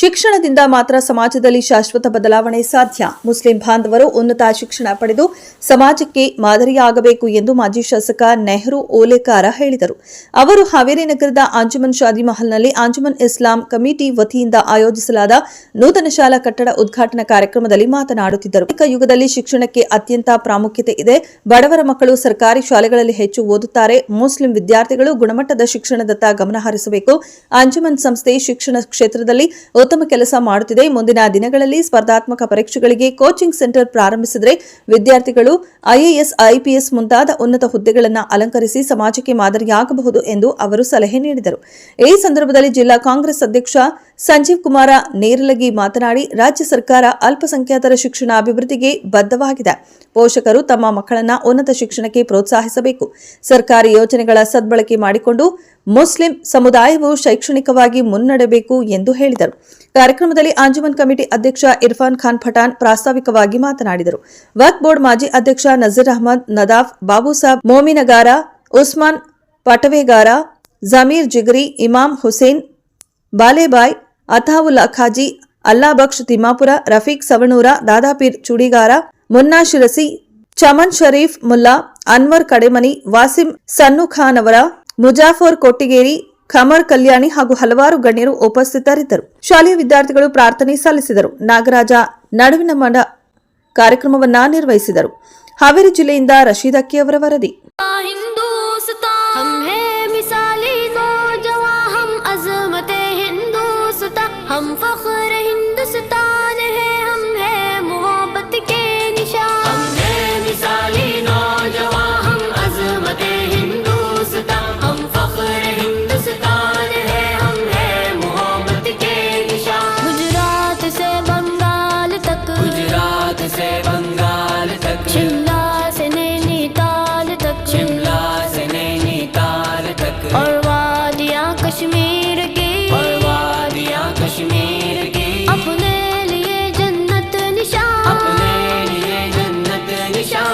ಶಿಕ್ಷಣದಿಂದ ಮಾತ್ರ ಸಮಾಜದಲ್ಲಿ ಶಾಶ್ವತ ಬದಲಾವಣೆ ಸಾಧ್ಯ. ಮುಸ್ಲಿಂ ಬಾಂಧವರು ಉನ್ನತ ಶಿಕ್ಷಣ ಪಡೆದು ಸಮಾಜಕ್ಕೆ ಮಾದರಿಯಾಗಬೇಕು ಎಂದು ಮಾಜಿ ಶಾಸಕ ನೆಹರು ಓಲೇಕಾರ ಹೇಳಿದರು. ಅವರು ಹಾವೇರಿ ನಗರದ ಆಂಜುಮನ್ ಶಾದಿ ಮಹಲ್ನಲ್ಲಿ ಆಂಜುಮನ್ ಇಸ್ಲಾಂ ಕಮಿಟಿ ವತಿಯಿಂದ ಆಯೋಜಿಸಲಾದ ನೂತನ ಶಾಲಾ ಕಟ್ಟಡ ಉದ್ಘಾಟನಾ ಕಾರ್ಯಕ್ರಮದಲ್ಲಿ ಮಾತನಾಡುತ್ತಿದ್ದರು. ಯುಗದಲ್ಲಿ ಶಿಕ್ಷಣಕ್ಕೆ ಅತ್ಯಂತ ಪ್ರಾಮುಖ್ಯತೆ ಇದೆ. ಬಡವರ ಮಕ್ಕಳು ಸರ್ಕಾರಿ ಶಾಲೆಗಳಲ್ಲಿ ಹೆಚ್ಚು ಓದುತ್ತಾರೆ. ಮುಸ್ಲಿಂ ವಿದ್ಯಾರ್ಥಿಗಳು ಗುಣಮಟ್ಟದ ಶಿಕ್ಷಣದತ್ತ ಗಮನ ಹರಿಸಬೇಕು. ಅಂಜುಮನ್ ಸಂಸ್ಥೆ ಶಿಕ್ಷಣ ಕ್ಷೇತ್ರದಲ್ಲಿ ಉತ್ತಮ ಕೆಲಸ ಮಾಡುತ್ತಿದೆ. ಮುಂದಿನ ದಿನಗಳಲ್ಲಿ ಸ್ಪರ್ಧಾತ್ಮಕ ಪರೀಕ್ಷೆಗಳಿಗೆ ಕೋಚಿಂಗ್ ಸೆಂಟರ್ ಪ್ರಾರಂಭಿಸಿದರೆ ವಿದ್ಯಾರ್ಥಿಗಳು ಐಎಎಸ್ ಐಪಿಎಸ್ ಮುಂತಾದ ಉನ್ನತ ಹುದ್ದೆಗಳನ್ನು ಅಲಂಕರಿಸಿ ಸಮಾಜಕ್ಕೆ ಮಾದರಿಯಾಗಬಹುದು ಎಂದು ಅವರು ಸಲಹೆ ನೀಡಿದರು. ಈ ಸಂದರ್ಭದಲ್ಲಿ ಜಿಲ್ಲಾ ಕಾಂಗ್ರೆಸ್ ಅಧ್ಯಕ್ಷ ಸಂಜೀವ್ ಕುಮಾರ ನೇರಲಗಿ ಮಾತನಾಡಿ, ರಾಜ್ಯ ಸರ್ಕಾರ ಅಲ್ಪಸಂಖ್ಯಾತರ ಶಿಕ್ಷಣ ಅಭಿವೃದ್ಧಿಗೆ ಬದ್ಧವಾಗಿದೆ. ಪೋಷಕರು ತಮ್ಮ ಮಕ್ಕಳನ್ನ ಉನ್ನತ ಶಿಕ್ಷಣಕ್ಕೆ ಪ್ರೋತ್ಸಾಹಿಸಬೇಕು. ಸರ್ಕಾರಿ ಯೋಜನೆಗಳ ಸದ್ಬಳಕೆ ಮಾಡಿಕೊಂಡು ಮುಸ್ಲಿಂ ಸಮುದಾಯವು ಶೈಕ್ಷಣಿಕವಾಗಿ ಮುನ್ನಡೆಯಬೇಕು ಎಂದು ಹೇಳಿದರು. ಕಾರ್ಯಕ್ರಮದಲ್ಲಿ ಅಂಜುಮನ್ ಕಮಿಟಿ ಅಧ್ಯಕ್ಷ ಇರ್ಫಾನ್ ಖಾನ್ ಪಠಾಣ್ ಪ್ರಾಸ್ತಾವಿಕವಾಗಿ ಮಾತನಾಡಿದರು. ವಕ್ ಬೋರ್ಡ್ ಮಾಜಿ ಅಧ್ಯಕ್ಷ ನಜೀರ್ ಅಹಮದ್, ನದಾಫ್ ಬಾಬುಸಾಬ್ ಮೋಮಿನಗಾರ ಉಸ್ಮಾನ್ ಪಟವೇಗಾರ, ಜಮೀರ್ ಜಿಗ್ರಿ, ಇಮಾಮ್ ಹುಸೇನ್, ಬಾಲೆಬಾಯ್, ಅತಾವುಲ್ಲಾ ಖಾಜಿ ಅಲ್ಲಾಬಕ್ಷ್ ತಿಮ್ಮಾಪುರ, ರಫೀಕ್ ಸವಣೂರ, ದಾದಾಪೀರ್ ಚುಡಿಗಾರ, ಮುನ್ನಾ ಶಿರಸಿ, ಚಮನ್ ಶರೀಫ್ ಮುಲ್ಲಾ, ಅನ್ವರ್ ಕಡೆಮನಿ, ವಾಸಿಂ ಸನ್ನು ಖಾನ್ ಅವರ ಮುಜಾಫರ್ ಕೊಟ್ಟಿಗೇರಿ, ಖಮರ್ ಕಲ್ಯಾಣಿ ಹಾಗೂ ಹಲವಾರು ಗಣ್ಯರು ಉಪಸ್ಥಿತರಿದ್ದರು. ಶಾಲೆಯ ವಿದ್ಯಾರ್ಥಿಗಳು ಪ್ರಾರ್ಥನೆ ಸಲ್ಲಿಸಿದರು. ನಾಗರಾಜ ನಡುವಿನ ಮಡ ಕಾರ್ಯಕ್ರಮವನ್ನ ನಿರ್ವಹಿಸಿದರು. ಹಾವೇರಿ ಜಿಲ್ಲೆಯಿಂದ ರಶೀದ್ ಅಕ್ಕಿ ಅವರ ವರದಿ. show.